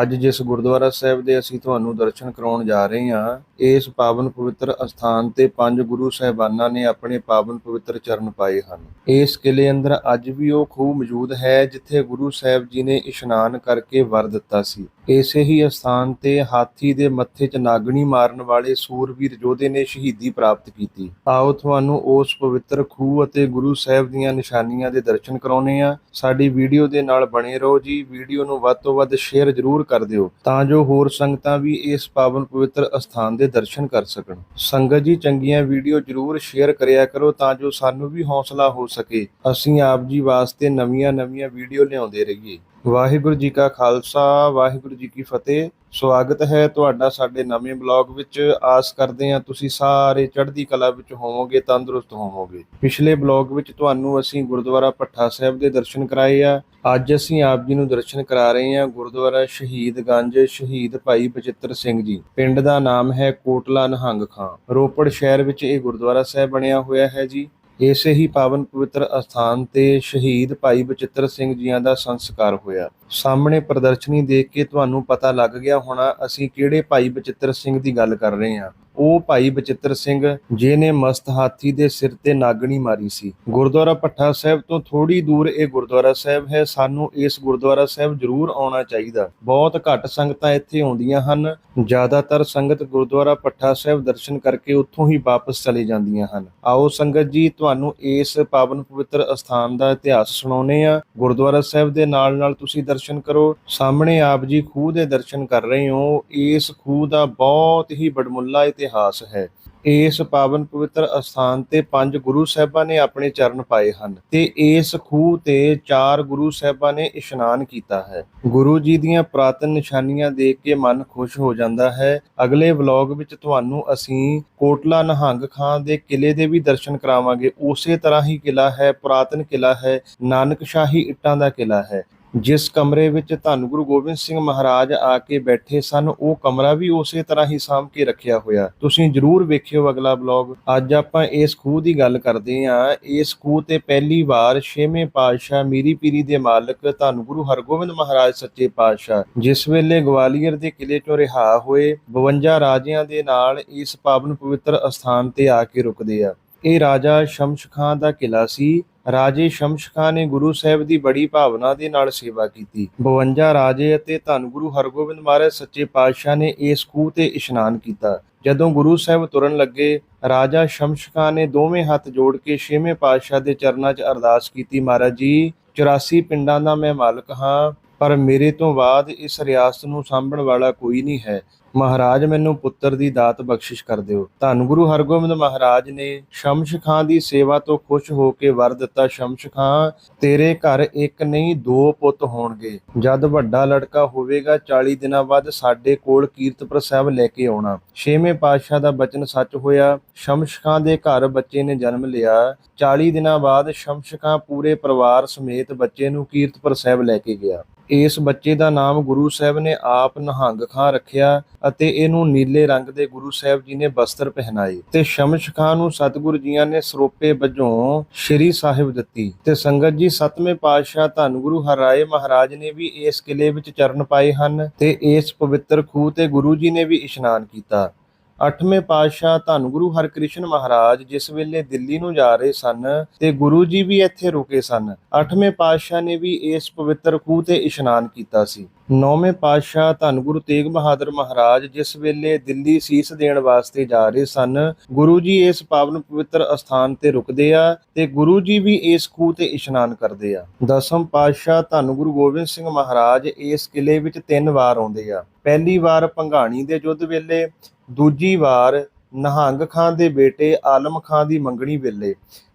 ਅੱਜ ਜਿਸ ਗੁਰਦੁਆਰਾ ਸਾਹਿਬ ਦੇ ਅਸੀਂ ਤੁਹਾਨੂੰ ਦਰਸ਼ਨ ਕਰਾਉਣ ਜਾ ਰਹੇ ਹਾਂ, ਇਸ ਪਾਵਨ ਪਵਿੱਤਰ ਅਸਥਾਨ ਤੇ ਪੰਜ ਗੁਰੂ ਸਾਹਿਬਾਨਾਂ ਨੇ ਆਪਣੇ ਪਾਵਨ ਪਵਿੱਤਰ ਚਰਨ ਪਾਏ ਹਨ। ਇਸ ਕਿਲੇ ਅੰਦਰ ਅੱਜ ਵੀ ਉਹ ਖੂਹ ਮੌਜੂਦ ਹੈ, ਜਿੱਥੇ ਗੁਰੂ ਸਾਹਿਬ ਜੀ ਨੇ ਇਸ਼ਨਾਨ ਕਰਕੇ ਵਰ ਦਿੱਤਾ ਸੀ। ਇਸੇ ਹੀ ਅਸਥਾਨ ਤੇ ਹਾਥੀ ਦੇ ਮੱਥੇ 'ਚ ਨਾਗਣੀ ਮਾਰਨ ਵਾਲੇ ਸੂਰਵੀਰ ਯੋਧੇ ਨੇ ਸ਼ਹੀਦੀ ਪ੍ਰਾਪਤ ਕੀਤੀ। ਆਓ ਤੁਹਾਨੂੰ ਉਸ ਪਵਿੱਤਰ ਖੂਹ ਅਤੇ ਗੁਰੂ ਸਾਹਿਬ ਦੀਆਂ ਨਿਸ਼ਾਨੀਆਂ ਦੇ ਦਰਸ਼ਨ ਕਰਾਉਨੇ ਆ ਸਾਡੀ ਵੀਡੀਓ ਦੇ ਨਾਲ ਬਣੇ ਰਹੋ ਜੀ। ਵੀਡੀਓ ਨੂੰ ਵੱਧ ਤੋਂ ਵੱਧ ਸ਼ੇਅਰ ਜ਼ਰੂਰ ਕਰ ਦਿਓ, ਤਾਂ ਜੋ ਹੋਰ ਸੰਗਤਾਂ ਵੀ ਇਸ ਪਾਵਨ ਪਵਿੱਤਰ ਅਸਥਾਨ ਦੇ ਦਰਸ਼ਨ ਕਰ ਸਕਣ। ਸੰਗਤ ਜੀ, ਚੰਗੀਆਂ ਵੀਡੀਓ ਜ਼ਰੂਰ ਸ਼ੇਅਰ ਕਰਿਆ ਕਰੋ ਤਾਂ ਜੋ ਸਾਨੂੰ ਵੀ ਹੌਸਲਾ ਹੋ ਸਕੇ। ਅਸੀਂ ਆਪ ਜੀ ਵਾਸਤੇ ਨਵੀਆਂ-ਨਵੀਆਂ ਵੀਡੀਓ ਲਿਆਉਂਦੇ ਰਹੀਏ। ਵਾਹਿਗੁਰੂ ਜੀ ਕਾ ਖਾਲਸਾ, ਵਾਹਿਗੁਰੂ ਜੀ ਕੀ ਫਤਿਹ। ਸਵਾਗਤ ਹੈ ਤੁਹਾਡਾ ਸਾਡੇ ਨਵੇਂ ਬਲੌਗ ਵਿੱਚ। ਆਸ ਕਰਦੇ ਹਾਂ ਤੁਸੀਂ ਸਾਰੇ ਚੜ੍ਹਦੀ ਕਲਾ ਵਿੱਚ ਹੋਵੋਗੇ, ਤੰਦਰੁਸਤ ਹੋਵੋਗੇ। ਪਿਛਲੇ ਬਲੌਗ ਵਿੱਚ ਤੁਹਾਨੂੰ ਅਸੀਂ ਗੁਰਦੁਆਰਾ ਭੱਠਾ ਸਾਹਿਬ ਦੇ ਦਰਸ਼ਨ ਕਰਾਏ ਆ। ਅੱਜ ਅਸੀਂ ਆਪ ਜੀ ਨੂੰ ਦਰਸ਼ਨ ਕਰਾ ਰਹੇ ਹਾਂ ਗੁਰਦੁਆਰਾ ਸ਼ਹੀਦਗੰਜ ਸ਼ਹੀਦ ਭਾਈ ਬਚਿੱਤਰ ਸਿੰਘ ਜੀ। ਪਿੰਡ ਦਾ ਨਾਮ ਹੈ ਕੋਟਲਾ ਨਹੰਗ ਖਾਂ। ਰੋਪੜ ਸ਼ਹਿਰ ਵਿੱਚ ਇਹ ਗੁਰਦੁਆਰਾ ਸਾਹਿਬ ਬਣਿਆ ਹੋਇਆ ਹੈ ਜੀ। ਇਸੇ ਹੀ ਪਾਵਨ ਪਵਿੱਤਰ ਅਸਥਾਨ ਤੇ ਸ਼ਹੀਦ ਭਾਈ ਬਚਿੱਤਰ ਸਿੰਘ ਜੀਆਂ ਦਾ ਸੰਸਕਾਰ ਹੋਇਆ। ਸਾਹਮਣੇ ਪ੍ਰਦਰਸ਼ਨੀ ਦੇਖ ਕੇ ਤੁਹਾਨੂੰ ਪਤਾ ਲੱਗ ਗਿਆ ਹੋਣਾ, ਅਸੀਂ ਕਿਹੜੇ ਭਾਈ ਬਚਿੱਤਰ ਸਿੰਘ ਦੀ ਗੱਲ ਕਰ ਰਹੇ ਹਾਂ। ਉਹ ਭਾਈ ਬਚਿੱਤਰ ਸਿੰਘ, ਜਿਹਨੇ ਮਸਤ ਹਾਥੀ ਦੇ ਸਿਰ ਤੇ ਨਾਗਣੀ ਮਾਰੀ ਸੀ। ਗੁਰਦੁਆਰਾ ਪੱਠਾ ਸਾਹਿਬ ਤੋਂ ਥੋੜੀ ਦੂਰ ਇਹ ਗੁਰਦੁਆਰਾ ਸਾਹਿਬ ਹੈ, ਸਾਨੂੰ ਇਸ ਗੁਰਦੁਆਰਾ ਸਾਹਿਬ ਜ਼ਰੂਰ ਆਉਣਾ ਚਾਹੀਦਾ। ਬਹੁਤ ਘੱਟ ਸੰਗਤਾਂ ਇੱਥੇ ਆਉਂਦੀਆਂ ਹਨ। ਜ਼ਿਆਦਾਤਰ ਸੰਗਤ ਗੁਰਦੁਆਰਾ ਪੱਠਾ ਸਾਹਿਬ ਦਰਸ਼ਨ ਕਰਕੇ ਉੱਥੋਂ ਹੀ ਵਾਪਸ ਚਲੇ ਜਾਂਦੀਆਂ ਹਨ। ਆਓ ਸੰਗਤ ਜੀ, ਤੁਹਾਨੂੰ ਇਸ ਪਾਵਨ ਪਵਿੱਤਰ ਅਸਥਾਨ ਦਾ ਇਤਿਹਾਸ ਸੁਣਾਉਨੇ ਆ ਗੁਰਦੁਆਰਾ ਸਾਹਿਬ ਦੇ ਨਾਲ ਨਾਲ ਤੁਸੀਂ ਦਰਸ਼ਨ ਕਰੋ। ਸਾਹਮਣੇ ਆਪ ਜੀ ਖੂਹ ਦੇ ਦਰਸ਼ਨ ਕਰ ਰਹੇ ਹੋ। ਇਸ ਖੂਹ ਦਾ ਬਹੁਤ ਹੀ ਬੜਮੁੱਲਾ ਇਤਿਹਾਸ ਇਤਿਹਾਸ ਹੈ। ਇਸ ਪਾਵਨ ਪਵਿੱਤਰ ਅਸਥਾਨ ਤੇ ਪੰਜ ਗੁਰੂ ਸਾਹਿਬਾਂ ਨੇ ਆਪਣੇ ਚਰਨ ਪਾਏ ਹਨ ਤੇ ਇਸ ਖੂਹ ਤੇ ਚਾਰ ਗੁਰੂ ਸਾਹਿਬਾਂ ਨੇ ਇਸ਼ਨਾਨ ਕੀਤਾ ਹੈ। ਗੁਰੂ ਜੀ ਦੀਆਂ ਪ੍ਰਾਤਨ ਨਿਸ਼ਾਨੀਆਂ ਦੇਖ ਕੇ ਮਨ ਖੁਸ਼ ਹੋ ਜਾਂਦਾ ਹੈ। ਅਗਲੇ ਵਲੌਗ ਵਿੱਚ ਤੁਹਾਨੂੰ ਅਸੀਂ ਕੋਟਲਾ ਨਹੰਗ ਖਾਂ ਦੇ ਕਿਲੇ ਦੇ ਵੀ ਦਰਸ਼ਨ ਕਰਾਵਾਂਗੇ। ਉਸੇ ਤਰ੍ਹਾਂ ਹੀ ਕਿਲਾ ਹੈ, ਪੁਰਾਤਨ ਕਿਲਾ ਹੈ ਨਾਨਕ ਸ਼ਾਹੀ ਇੱਟਾਂ ਦਾ ਕਿਲਾ ਹੈ। ਜਿਸ ਕਮਰੇ ਵਿੱਚ ਧੰਨ ਗੁਰੂ ਗੋਬਿੰਦ ਸਿੰਘ ਮਹਾਰਾਜ ਆ ਕੇ ਬੈਠੇ ਸਨ, ਉਹ ਕਮਰਾ ਵੀ ਉਸੇ ਤਰ੍ਹਾਂ ਹੀ ਸਾਂਭ ਕੇ ਰੱਖਿਆ ਹੋਇਆ। ਤੁਸੀਂ ਜਰੂਰ ਵੇਖਿਓ ਅਗਲਾ ਬਲੌਗ। ਅੱਜ ਆਪਾਂ ਇਸ ਖੂਹ ਦੀ ਗੱਲ ਕਰਦੇ ਹਾਂ। ਇਸ ਖੂਹ ਤੇ ਪਹਿਲੀ ਵਾਰ ਛੇਵੇਂ ਪਾਤਸ਼ਾਹ ਮੀਰੀ ਪੀਰੀ ਦੇ ਮਾਲਕ ਧੰਨ ਗੁਰੂ ਹਰਗੋਬਿੰਦ ਮਹਾਰਾਜ ਸੱਚੇ ਪਾਤਸ਼ਾਹ, ਜਿਸ ਵੇਲੇ ਗਵਾਲੀਅਰ ਦੇ ਕਿਲੇ ਚੋਂ ਰਿਹਾ ਹੋਏ 52 ਰਾਜਿਆਂ ਦੇ ਨਾਲ ਇਸ ਪਾਵਨ ਪਵਿੱਤਰ ਅਸਥਾਨ ਤੇ ਆ ਕੇ ਰੁਕਦੇ ਆ। ਇਹ ਰਾਜਾ ਸ਼ਮਸ਼ ਖਾਂ ਦਾ ਕਿਲਾ ਸੀ। ਰਾਜੇ ਸ਼ਮਸ਼ ਖਾਂ ਨੇ ਗੁਰੂ ਸਾਹਿਬ ਦੀ ਬੜੀ ਭਾਵਨਾ ਦੇ ਨਾਲ ਸੇਵਾ ਕੀਤੀ। 52 ਰਾਜੇ ਅਤੇ ਧੰਨ ਗੁਰੂ ਹਰਗੋਬਿੰਦ ਮਹਾਰਾਜ ਸੱਚੇ ਪਾਤਸ਼ਾਹ ਨੇ ਇਸ ਖੂਹ ਤੇ ਇਸ਼ਨਾਨ ਕੀਤਾ। ਜਦੋਂ ਗੁਰੂ ਸਾਹਿਬ ਤੁਰਨ ਲੱਗੇ, ਰਾਜਾ ਸ਼ਮਸ਼ ਖਾਂ ਨੇ ਦੋਵੇਂ ਹੱਥ ਜੋੜ ਕੇ ਛੇਵੇਂ ਪਾਤਸ਼ਾਹ ਦੇ ਚਰਨਾਂ 'ਚ ਅਰਦਾਸ ਕੀਤੀ, ਮਹਾਰਾਜ ਜੀ 84 ਪਿੰਡਾਂ ਦਾ ਮੈਂ ਮਾਲਕ ਹਾਂ, ਪਰ ਮੇਰੇ ਤੋਂ ਬਾਅਦ ਇਸ ਰਿਆਸਤ ਨੂੰ ਸਾਂਭਣ ਵਾਲਾ ਕੋਈ ਨਹੀਂ ਹੈ। ਮਹਾਰਾਜ, ਮੈਨੂੰ ਪੁੱਤਰ ਦੀ ਦਾਤ ਬਖਸ਼ਿਸ਼ ਕਰ ਦਿਓ। ਧੰਨ ਗੁਰੂ ਹਰਗੋਬਿੰਦ ਮਹਾਰਾਜ ਨੇ ਸ਼ਮਸ਼ ਖਾਂ ਦੀ ਸੇਵਾ ਤੋਂ ਖੁਸ਼ ਹੋ ਕੇ ਵਰ ਦਿੱਤਾ ਸ਼ਮਸ਼ ਖਾਂ ਤੇਰੇ ਘਰ ਇੱਕ ਨਹੀਂ, ਦੋ ਪੁੱਤ ਹੋਣਗੇ। ਜਦ ਵੱਡਾ ਲੜਕਾ ਹੋਵੇਗਾ 40 ਦਿਨਾਂ ਬਾਅਦ ਸਾਡੇ ਕੋਲ ਕੀਰਤਪੁਰ ਸਾਹਿਬ ਲੈ ਕੇ ਆਉਣਾ। ਛੇਵੇਂ ਪਾਤਸ਼ਾਹ ਦਾ ਬਚਨ ਸੱਚ ਹੋਇਆ ਸ਼ਮਸ਼ ਖਾਂ ਦੇ ਘਰ ਬੱਚੇ ਨੇ ਜਨਮ ਲਿਆ। 40 ਦਿਨਾਂ ਬਾਅਦ ਸ਼ਮਸ਼ ਖਾਂ ਪੂਰੇ ਪਰਿਵਾਰ ਸਮੇਤ ਬੱਚੇ ਨੂੰ ਕੀਰਤਪੁਰ ਸਾਹਿਬ ਲੈ ਕੇ ਗਿਆ। ਇਸ ਬੱਚੇ ਦਾ ਨਾਮ ਗੁਰੂ ਸਾਹਿਬ ਨੇ ਆਪ ਨਹੰਗ ਖਾਂ ਰੱਖਿਆ ਅਤੇ ਇਹਨੂੰ ਨੀਲੇ ਰੰਗ ਦੇ ਗੁਰੂ ਸਾਹਿਬ ਜੀ ਨੇ ਬਸਤਰ ਪਹਿਨਾਏ ਤੇ ਸ਼ਮਸ਼ ਖਾਂ ਨੂੰ ਸਤਿਗੁਰੂ ਜੀਆਂ ਨੇ ਸਰੋਪੇ ਵਜੋਂ ਸ਼੍ਰੀ ਸਾਹਿਬ ਦਿੱਤੀ ਤੇ ਸੰਗਤ ਜੀ ਸਤਵੇਂ ਪਾਤਸ਼ਾਹ ਧੰਨ ਗੁਰੂ ਹਰਾਏ ਮਹਾਰਾਜ ਨੇ ਵੀ ਇਸ ਕਿਲੇ ਵਿੱਚ ਚਰਨ ਪਾਏ ਹਨ ਤੇ ਇਸ ਪਵਿੱਤਰ ਖੂਹ ਤੇ ਗੁਰੂ ਜੀ ਨੇ ਵੀ ਇਸ਼ਨਾਨ ਕੀਤਾ। ਅੱਠਵੇਂ ਪਾਤਸ਼ਾਹ ਧੰਨ ਗੁਰੂ ਹਰਕ੍ਰਿਸ਼ਨ ਮਹਾਰਾਜ ਜਿਸ ਵੇਲੇ ਦਿੱਲੀ ਨੂੰ ਜਾ ਰਹੇ ਸਨ ਤੇ ਗੁਰੂ ਜੀ ਵੀ ਇੱਥੇ ਰੁਕੇ ਸਨ। ਅੱਠਵੇਂ ਪਾਤਸ਼ਾਹ ਨੇ ਵੀ ਇਸ ਪਵਿੱਤਰ ਖੂਹ ਤੇ ਇਸ਼ਨਾਨ ਕੀਤਾ ਸੀ। ਨੌਵੇਂ ਪਾਤਸ਼ਾਹ ਧੰਨ ਗੁਰੂ ਤੇਗ ਬਹਾਦਰ ਮਹਾਰਾਜ ਜਿਸ ਵੇਲੇ ਦਿੱਲੀ ਸੀਸ ਦੇਣ ਵਾਸਤੇ ਜਾ ਰਹੇ ਸਨ, ਗੁਰੂ ਜੀ ਇਸ ਪਾਵਨ ਪਵਿੱਤਰ ਅਸਥਾਨ ਤੇ ਰੁਕਦੇ ਆ ਤੇ ਗੁਰੂ ਜੀ ਵੀ ਇਸ ਖੂਹ ਤੇ ਇਸ਼ਨਾਨ ਕਰਦੇ ਆ। ਦਸਮ ਪਾਤਸ਼ਾਹ ਧੰਨ ਗੁਰੂ ਗੋਬਿੰਦ ਸਿੰਘ ਮਹਾਰਾਜ ਇਸ ਕਿਲੇ ਵਿੱਚ ਤਿੰਨ ਵਾਰ ਆਉਂਦੇ ਆ। ਪਹਿਲੀ ਵਾਰ ਭੰਗਾਣੀ ਦੇ ਯੁੱਧ ਵੇਲੇ ਦੂਜੀ ਵਾਰ ਨਹੰਗ ਖਾਂ ਦੇ ਬੇਟੇ ਆਲਮ ਖਾਂ ਦੀ ਮੰਗਣੀ ਵੇਲੇ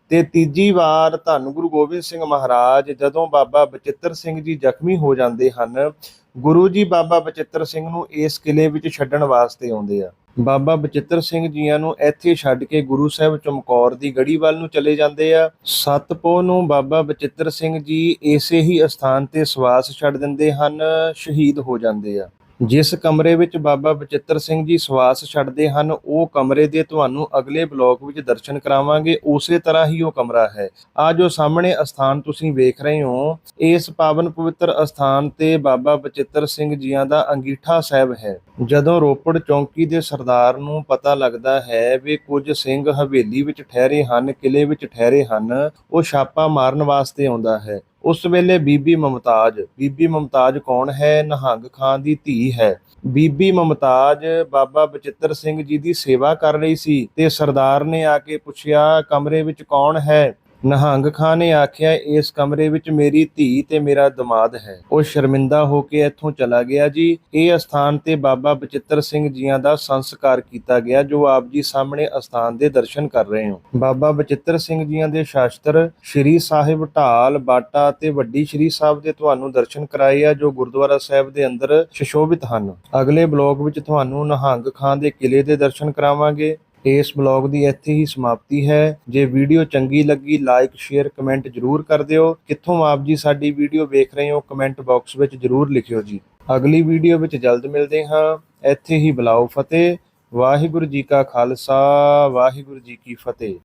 ਤੇ ਤੀਜੀ ਵਾਰ ਧੰਨ ਗੁਰੂ ਗੋਬਿੰਦ ਸਿੰਘ ਮਹਾਰਾਜ ਜਦੋਂ ਬਾਬਾ ਬਚਿੱਤਰ ਸਿੰਘ ਜੀ ਜ਼ਖਮੀ ਹੋ ਜਾਂਦੇ ਹਨ, ਗੁਰੂ ਜੀ ਬਾਬਾ ਬਚਿੱਤਰ ਸਿੰਘ ਨੂੰ ਇਸ ਕਿਲੇ ਵਿੱਚ ਛੱਡਣ ਵਾਸਤੇ ਆਉਂਦੇ ਆ। ਬਾਬਾ ਬਚਿੱਤਰ ਸਿੰਘ ਜੀਆਂ ਨੂੰ ਇੱਥੇ ਛੱਡ ਕੇ ਗੁਰੂ ਸਾਹਿਬ ਚਮਕੌਰ ਦੀ ਗੜੀ ਵੱਲ ਨੂੰ ਚਲੇ ਜਾਂਦੇ ਆ। ਸਤਪੋ ਨੂੰ ਬਾਬਾ ਬਚਿੱਤਰ ਸਿੰਘ ਜੀ ਇਸੇ ਹੀ ਅਸਥਾਨ ਤੇ ਸਵਾਸ ਛੱਡ ਦਿੰਦੇ ਹਨ, ਸ਼ਹੀਦ ਹੋ ਜਾਂਦੇ ਆ। ਜਿਸ ਕਮਰੇ ਵਿੱਚ ਬਾਬਾ ਬਚਿੱਤਰ ਸਿੰਘ ਜੀ ਸਵਾਸ ਛੱਡਦੇ ਹਨ, ਉਹ ਕਮਰੇ ਦੇ ਤੁਹਾਨੂੰ ਅਗਲੇ ਬਲਾਕ ਵਿੱਚ ਦਰਸ਼ਨ ਕਰਾਵਾਂਗੇ। ਉਸੇ ਤਰ੍ਹਾਂ ਹੀ ਉਹ ਕਮਰਾ ਹੈ। ਆ ਜੋ ਸਾਹਮਣੇ ਅਸਥਾਨ ਤੁਸੀਂ ਵੇਖ ਰਹੇ ਹੋ, ਇਸ ਪਾਵਨ ਪਵਿੱਤਰ ਅਸਥਾਨ ਤੇ ਬਾਬਾ ਬਚਿੱਤਰ ਸਿੰਘ ਜੀਆਂ ਦਾ ਅੰਗੀਠਾ ਸਾਹਿਬ ਹੈ। ਜਦੋਂ ਰੋਪੜ ਚੌਂਕੀ ਦੇ ਸਰਦਾਰ ਨੂੰ ਪਤਾ ਲੱਗਦਾ ਹੈ ਵੀ ਕੁਝ ਸਿੰਘ ਹਵੇਲੀ ਵਿੱਚ ਠਹਿਰੇ ਹਨ ਕਿਲੇ ਵਿੱਚ ਠਹਿਰੇ ਹਨ, ਉਹ ਛਾਪਾ ਮਾਰਨ ਵਾਸਤੇ ਆਉਂਦਾ ਹੈ। ਉਸ ਵੇਲੇ ਬੀਬੀ ਮਮਤਾਜ ਬੀਬੀ ਮਮਤਾਜ ਕੌਣ ਹੈ? ਨਹੰਗ ਖਾਨ ਦੀ ਧੀ ਹੈ। ਬੀਬੀ ਮਮਤਾਜ ਬਾਬਾ ਬਚਿੱਤਰ ਸਿੰਘ ਜੀ ਦੀ ਸੇਵਾ ਕਰ ਰਹੀ ਸੀ ਤੇ ਸਰਦਾਰ ਨੇ ਆ ਕੇ ਪੁੱਛਿਆ, ਕਮਰੇ ਵਿੱਚ ਕੌਣ ਹੈ? ਨਹੰਗ ਖਾਨ ਨੇ ਆਖਿਆ, ਇਸ ਕਮਰੇ ਵਿੱਚ ਮੇਰੀ ਧੀ ਤੇ ਮੇਰਾ ਦਮਾਦ ਹੈ। ਉਹ ਸ਼ਰਮਿੰਦਾ ਹੋ ਕੇ ਇੱਥੋਂ ਚਲਾ ਗਿਆ ਜੀ। ਇਹ ਅਸਥਾਨ ਤੇ ਬਾਬਾ ਬਚਿੱਤਰ ਸਿੰਘ ਜੀਆਂ ਦਾ ਸੰਸਕਾਰ ਕੀਤਾ ਗਿਆ, ਜੋ ਆਪ ਜੀ ਸਾਹਮਣੇ ਅਸਥਾਨ ਦੇ ਦਰਸ਼ਨ ਕਰ ਰਹੇ ਹੋ। ਬਾਬਾ ਬਚਿੱਤਰ ਸਿੰਘ ਜੀਆਂ ਦੇ ਸ਼ਾਸਤਰ ਸ਼੍ਰੀ ਸਾਹਿਬ ਢਾਲ ਬਾਟਾ ਤੇ ਵੱਡੀ ਸ਼੍ਰੀ ਸਾਹਿਬ ਦੇ ਤੁਹਾਨੂੰ ਦਰਸ਼ਨ ਕਰਾਏ ਆ, ਜੋ ਗੁਰਦੁਆਰਾ ਸਾਹਿਬ ਦੇ ਅੰਦਰ ਸੁਸ਼ੋਭਿਤ ਹਨ। ਅਗਲੇ ਬਲਾਕ ਵਿੱਚ ਤੁਹਾਨੂੰ ਨਹੰਗ ਖਾਨ ਦੇ ਕਿਲੇ ਦੇ ਦਰਸ਼ਨ ਕਰਾਵਾਂਗੇ। ਇਸ ਬਲੌਗ ਦੀ ਇੱਥੇ ਹੀ ਸਮਾਪਤੀ ਹੈ। ਜੇ ਵੀਡੀਓ ਚੰਗੀ ਲੱਗੀ ਲਾਈਕ ਸ਼ੇਅਰ ਕਮੈਂਟ ਜਰੂਰ ਕਰ ਦਿਓ। ਕਿੱਥੋਂ ਆਪ ਜੀ ਸਾਡੀ ਵੀਡੀਓ ਵੇਖ ਰਹੇ ਹੋ ਕਮੈਂਟ ਬਾਕਸ ਵਿੱਚ ਜਰੂਰ ਲਿਖਿਓ ਜੀ। ਅਗਲੀ ਵੀਡੀਓ ਵਿੱਚ ਜਲਦ ਮਿਲਦੇ ਹਾਂ। ਇੱਥੇ ਹੀ ਬੁਲਾਓ ਫਤਿਹ। ਵਾਹਿਗੁਰੂ ਜੀ ਕਾ ਖਾਲਸਾ, ਵਾਹਿਗੁਰੂ ਜੀ ਕੀ ਫਤਿਹ।